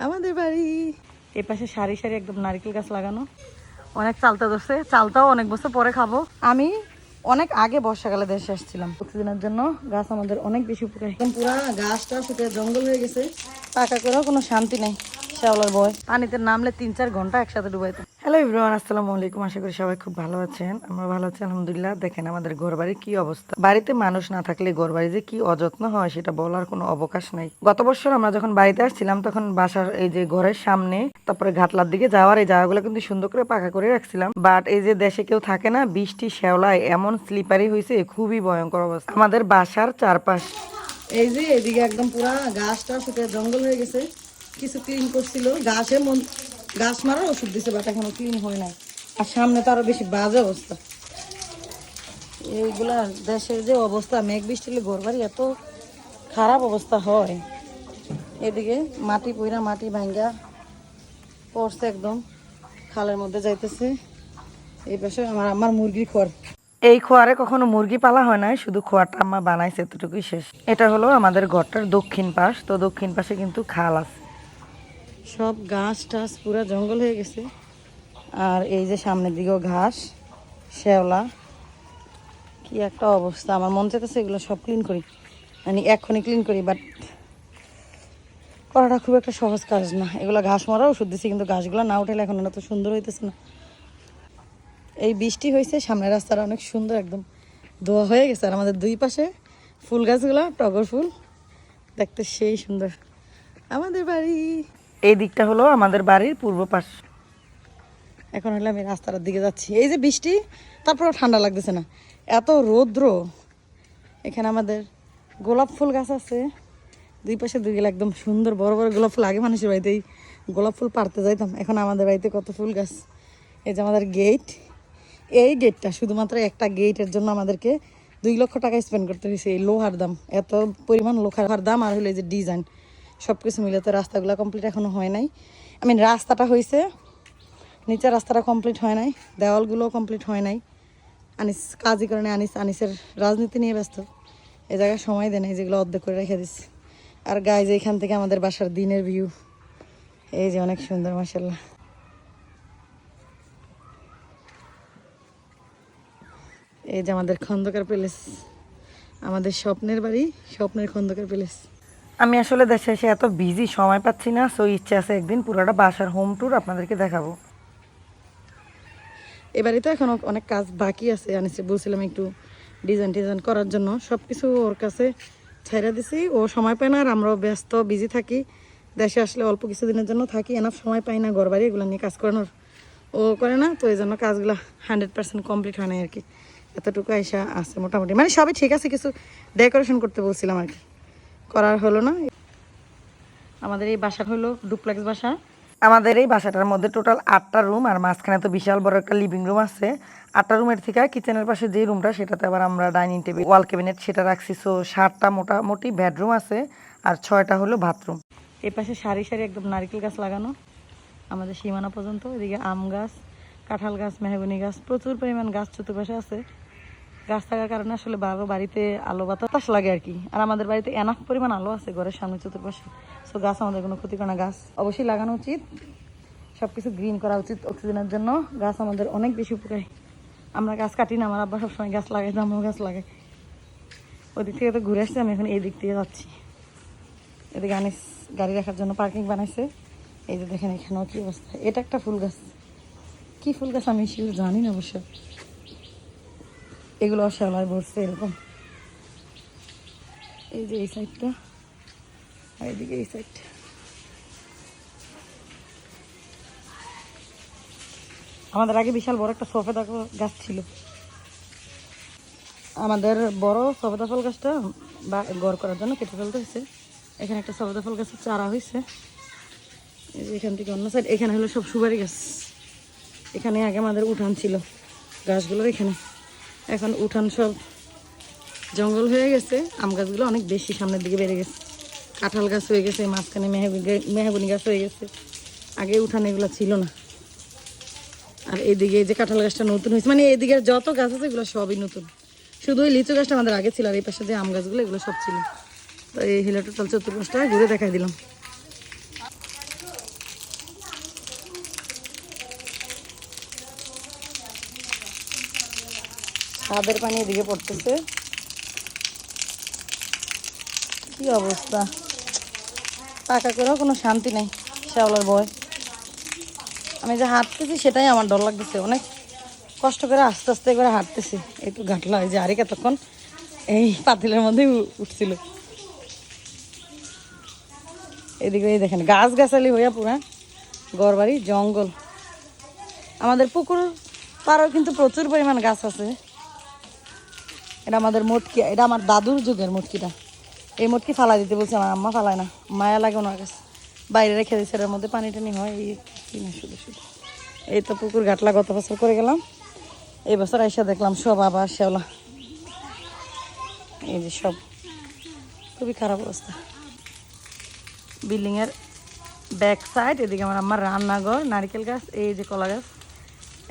আমাদের বাড়ি। এ পাশে সারি সারি একদম নারকেল গাছ লাগানো। অনেক চালতা ধরছে। চালতাও অনেক বছর পরে খাব। আমি অনেক আগে বর্ষাকালে দেশে আসছিলাম। অক্সিজেনের জন্য গাছ আমাদের অনেক বেশি উপকারী। পুরা গাছটা শুকিয়ে জঙ্গল হয়ে গেছে। পাকা করেও কোনো শান্তি নেই। শ্যাওলার বয়। পানিতে নামলে তিন চার ঘণ্টা একসাথে ডুবাইতে। হ্যালো ইব্রাহিম আসসালামু আলাইকুম। আশা করি সবাই খুব ভালো আছেন। আমরা ভালো আছি আলহামদুলিল্লাহ। দেখেন আমাদের ঘর কি অবস্থা। বাড়িতে মানুষ না থাকলে ঘর যে কি অযত্ন হয় সেটা বলার কোনো অবকাশ নাই। গত বছর আমরা যখন বাড়িতে আসছিলাম তখন বাসার এই যে ঘরের সামনে তারপরে ঘাটলার দিকে যাওয়ার এই জায়গাগুলো কিন্তু সুন্দর করে পাকা করে রাখছিলাম। বাট এই যে দেশে কেউ থাকে না বৃষ্টি শ্যাওলায় এমন স্লিপারি হয়েছে খুবই ভয়ঙ্কর অবস্থা। আমাদের বাসার চারপাশ এই যে এদিকে একদম পুরা গাছটা শুকিয়ে জঙ্গল হয়ে গেছে। কিছু ক্লিন করছিল। গাছে মন গাছ মারার ওষুধ দিছে বাট এখনও ক্লিন হয় নাই। আর সামনে তো আরও বেশি বাজে অবস্থা। এইগুলা দেশের যে অবস্থা, মেঘ বৃষ্টি হলে ঘর বাড়ি এত খারাপ অবস্থা হয়। এদিকে মাটি পইরা মাটি ভাঙ্গা পড়ছে একদম। খালের মধ্যে যাইতেছে। এই পাশে আমার আমার মুরগির খড় এই খোয়ারে কখনো মুরগি পালা হয় না শুধু খোয়ারটা আম্মা বানাইছে, এতটুকুই শেষ। এটা হলো আমাদের ঘরটার দক্ষিণ পাশ। তো দক্ষিণ পাশে কিন্তু খাল আছে। সব গাছ টাছ পুরো জঙ্গল হয়ে গেছে। আর এই যে সামনের দিকেও ঘাস শ্যাওলা কি একটা অবস্থা। আমার মন চাইতেছে এগুলো সব ক্লিন করি। মানে এক্ষুনি ক্লিন করি বাট করাটা খুব একটা সহজ কাজ না। এগুলো ঘাস মারা ওষুধ দিচ্ছি কিন্তু গাছগুলো না উঠেলে এখন এত সুন্দর হইতেছে না। এই বৃষ্টি হয়েছে সামনের রাস্তাটা অনেক সুন্দর একদম। ধোয়া হয়ে গেছে, আর আমাদের দুই পাশে ফুল গাছগুলো, টগর ফুল, দেখতে সেই সুন্দর। আমাদের বাড়ি। এই দিকটা হলো আমাদের বাড়ির পূর্ব পাশ। এখন হলে আমি রাস্তার দিকে যাচ্ছি। এই যে বৃষ্টি, তারপরেও ঠান্ডা লাগতেছে না। এত রৌদ্র। এখানে আমাদের গোলাপ ফুল গাছ আছে। দুই পাশে দুই গেলে একদম সুন্দর বড় বড় গোলাপ ফুল। আগে মানুষের বাড়িতে এই গোলাপ ফুল পারতে যাইতাম। এখন আমাদের বাড়িতে কত ফুল গাছ। এই যে আমাদের গেট এই গেটটা শুধুমাত্র একটা গেটের জন্য আমাদেরকে দুই লক্ষ টাকা স্পেন্ড করতে হয়েছে। এই লোহার দাম। এত পরিমাণ লোহার দাম আর হলো এই যে ডিজাইন সব কিছু মিলে তো রাস্তাগুলো কমপ্লিট এখনও হয় নাই। আই মিন রাস্তাটা হয়েছে নিচের রাস্তাটা কমপ্লিট হয় নাই, দেওয়ালগুলোও কমপ্লিট হয় নাই। আনিস, কাজই কারণে আনিস, আনিসের রাজনীতি নিয়ে ব্যস্ত। এই জায়গায় সময় দেয় নাই, যেগুলো অর্ধেক করে রেখে দিচ্ছে আর গায়ে যে এখান থেকে আমাদের বাসার দিনের ভিউ এই যে অনেক সুন্দর মাসাল্লাহ এই যে আমাদের খন্দকার প্যালেস আমাদের স্বপ্নের বাড়ি, স্বপ্নের খন্দকার প্যালেস আমি আসলে দেশে এসে এত বিজি সময় পাচ্ছি না সো ইচ্ছে আছে একদিন পুরোটা বাসার হোম ট্যুর আপনাদেরকে দেখাবো। এবারে তো এখন অনেক কাজ বাকি আছে, আনিসে বলছিলাম একটু ডিজাইন টিজাইন করার জন্য। সব কিছু ওর কাছে ছেড়ে দিছি, ও সময় পায় না আর আমরাও ব্যস্ত বিজি থাকি। দেশে আসলে অল্প কিছুদিনের জন্য থাকি এনাফ সময় পাই না ঘর বাড়ি এগুলো নিয়ে কাজ করানোর। ও করে না, তো এই জন্য কাজগুলো হান্ড্রেড পার্সেন্ট কমপ্লিট হয় না আর কি। এতটুকু আইসা আছে মোটামুটি। মানে সবই ঠিক আছে, কিছু ডেকোরেশন করতে বলছিলাম আর কি। করার হলো না? আমাদের এই বাসা হলো ডুপ্লেক্স বাসা। আমাদের এই বাসাটার মধ্যে টোটাল আটটা রুম আর মাঝখানে তো বিশাল বড় একটা লিভিং রুম আছে। আটটা রুমের থেকে কিচেনের পাশে যে রুমটা সেটাতে আবার আমরা ডাইনিং টেবিল ওয়াল ক্যাবিনেট সেটা রাখছি। সো সাতটা মোটামুটি বেডরুম আছে আর ছয়টা হলো বাথরুম এই পাশে সারি সারি একদম নারকেল গাছ লাগানো। আমাদের সীমানা পর্যন্ত এদিকে আম গাছ কাঁঠাল গাছ মেহগুনি গাছ প্রচুর পরিমাণ গাছ চতুর্পাশে আছে। গাছ থাকার কারণে আসলে বারো বাড়িতে আলো বাতাস লাগে আর কি। আর আমাদের বাড়িতে এনাফ পরিমাণ আলো আছে ঘরের সামনে চতুর্পাশে। সো গাছ আমাদের কোনো ক্ষতি করে না। গাছ অবশ্যই লাগানো উচিত। সব কিছু গ্রিন করা উচিত অক্সিজেনের জন্য। গাছ আমাদের অনেক বেশি উপকারী। আমরা গাছ কাটি না, আমার আব্বা সবসময় গাছ লাগাই আমরাও গাছ লাগাই ওই দিক থেকে তো ঘুরে আসছি, আমি এখন এই দিক থেকে যাচ্ছি। এদিকে আনিস গাড়ি রাখার জন্য পার্কিং বানাইছে। এই যে দেখেন এখানেও কী অবস্থা। এটা একটা ফুল গাছ। কী ফুল গাছ আমি শিওর জানি না অবশ্য। এগুলো শ্যাওলায় ভরছে এরকম। এই যে এই সাইডটা, আর এদিকে এই সাইডটা আমাদের আগে বিশাল বড় একটা সফেদা গাছ ছিল। আমাদের বড় সফেদা ফল গাছটা বা গড় করার জন্য কেটে ফেলতে হয়েছে। এখানে একটা সফেদা ফল গাছের চারা হয়েছে। এখান থেকে অন্য সাইড এখানে হলো সব সুপারি গাছ। এখানে আগে আমাদের উঠান ছিল গাছগুলোর এখানে। এখন উঠান সব জঙ্গল হয়ে গেছে, আম গাছগুলো অনেক বেশি সামনের দিকে বেড়ে গেছে। কাঁঠাল গাছ হয়ে গেছে, মাঝখানে মেহগুনি গাছ হয়ে গেছে। আগে উঠান এগুলো ছিল না। আর এদিকে যে কাঁঠাল গাছটা নতুন হয়েছে মানে এদিকে যত গাছ আছে এগুলো সবই নতুন। শুধু ওই লিচু গাছটা আমাদের আগে ছিল আর এই পাশে যে আম গাছগুলো, এগুলো সব ছিল। তো এই হিলা টোটাল চতুর্পাশটা ঘুরে দেখাই দিলাম। ছাদের পানি এদিকে পড়তেছে। কি অবস্থা? পাকা করেও কোনো শান্তি নেই, শ্যাওলার ভয় আমি যে হাঁটতেছি সেটাই আমার ডর লাগতেছে, অনেক কষ্ট করে আস্তে আস্তে করে হাঁটতেছি। একটু ঘাটলা হয় যে আরে কতক্ষণ এই পাতিলের মধ্যে উঠছিল। এদিকে এই দেখেন গাছ গাছালি হইয়া পুরা গড়বাড়ি জঙ্গল। আমাদের পুকুর পাড়াও কিন্তু প্রচুর পরিমাণ গাছ আছে। এটা আমাদের মটকি, এটা আমার দাদুর যুগের মটকিটা। এই মটকি ফালাই দিতে বলছে, আমার আম্মা ফালায় না। মায়া লাগে ওনার কাছে। বাইরে রেখে দিচ্ছে এটার মধ্যে পানি টানি হয়, এই শুধু শুধু। এই তো পুকুর ঘাটলা গত বছর করে গেলাম। এই বছর আইসা দেখলাম সব আবার শেওলা এই যে সব, খুবই খারাপ অবস্থা। বিল্ডিংয়ের ব্যাক সাইড এদিকে আমার আমার রান্নাঘর, নারকেল গাছ, এই যে কলা গাছ।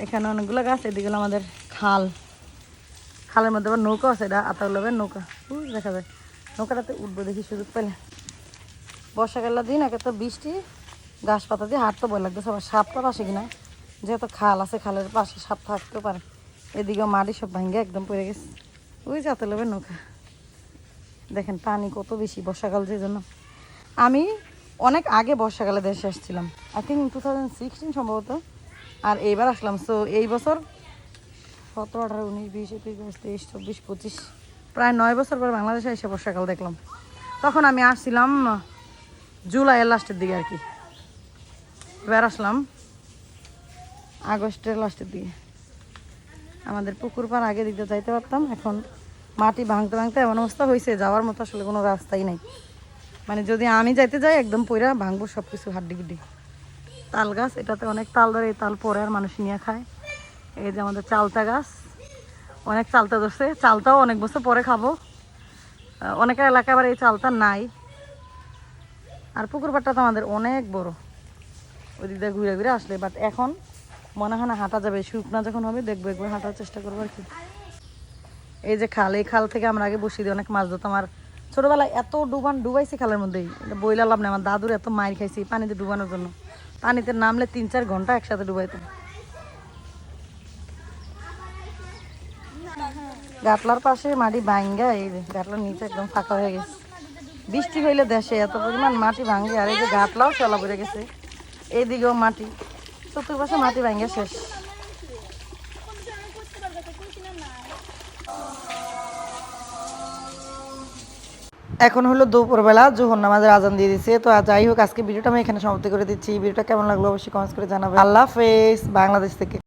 এখানে অনেকগুলো গাছ, এদিকে আমাদের খাল। খালের মধ্যে আবার নৌকা আছে এটা আতাউল্লাভের নৌকা। উই, দেখা যায়। নৌকাটাতে উঠবো দেখি সুযোগ পেলে। বর্ষাকালের দিন একে তো বৃষ্টি গাছ পাতা দিয়ে হাঁটতে ভয় লাগতেছে আবার সাপটা পাশে কিনা? যেহেতু খাল আছে খালের পাশে সাপ থাকতেও পারে। এদিকেও মাটি সব ভাঙ্গে একদম পড়ে গেছে। ওই যে আতাউল্লাভের নৌকা। দেখেন পানি কত বেশি বর্ষাকাল যে জন্য। আমি অনেক আগে বর্ষাকালে দেশে আসছিলাম। I think two thousand sixteen সম্ভবত। আর এইবার আসলাম। সো এই বছর সতেরো, আঠারো, উনিশ, বিশ, একুশ, বাইশ, তেইশ, চব্বিশ, পঁচিশ, প্রায় নয় বছর পর বাংলাদেশে এসে বর্ষাকাল দেখলাম। তখন আমি আসছিলাম জুলাইয়ের লাস্টের দিকে আর কি এবার আসলাম আগস্টের লাস্টের দিকে। আমাদের পুকুর পার আগে দিকে যাইতে পারতাম, এখন মাটি ভাঙতে ভাঙতে এমন অবস্থা হয়েছে যাওয়ার মতো আসলে কোনো রাস্তাই নাই। মানে যদি আমি যাইতে যাই, একদম পইরা ভাঙবো সব কিছু হাড্ডি গুড্ডি। তাল গাছ, এটাতে অনেক তাল ধরে, এই তাল পরে আর মানুষ নিয়ে খায়। এই যে আমাদের চালতা গাছ। অনেক চালতা ধরছে। চালতাও অনেক বছর পরে খাব। অনেকের এলাকায় আবার এই চালতা নাই। আর পুকুর পাড়টা তো আমাদের অনেক বড়। ওই দিক দিয়ে ঘুরে ঘুরে আসলে বাট এখন মনে হয় না হাঁটা যাবে। শুকনা যখন হবে, দেখব একবার, হাঁটার চেষ্টা করব আর কি। এই যে খাল, এই খাল থেকে আমরা আগে বসিয়ে দিই, অনেক মাছ ধরতাম। আর ছোটবেলায় এত ডুবান, ডুবাইছি খালের মধ্যেই। বইলা লাভ নেই, আমার দাদুর এত মায়ের খাইছি পানিতে ডুবানোর জন্য। পানিতে নামলে তিন চার ঘণ্টা একসাথে ডুবাইতাম। গাটলার পাশে মাটি ভাঙ্গা, এই গাটলার নিচে একদম ফাঁকা হয়ে গেছে। বৃষ্টি হইলে দেশে এত পরিমাণ মাটি ভাঙ্গে, আর এই যে গাটলাও চলা পড়ে গেছে। এইদিকেও মাটি চতুর্পাশে মাটি ভাঙ্গে শেষ। এখন হলো দুপুরবেলা, জোহর নামাজের আজান দিয়ে দিচ্ছে তো যাই হোক, আজকে ভিডিওটা আমি এখানে সমাপ্তি করে দিচ্ছি। ভিডিওটা কেমন লাগল অবশ্যই কমেন্টস করে জানাবেন। আল্লাহ হাফেজ, বাংলাদেশ থেকে।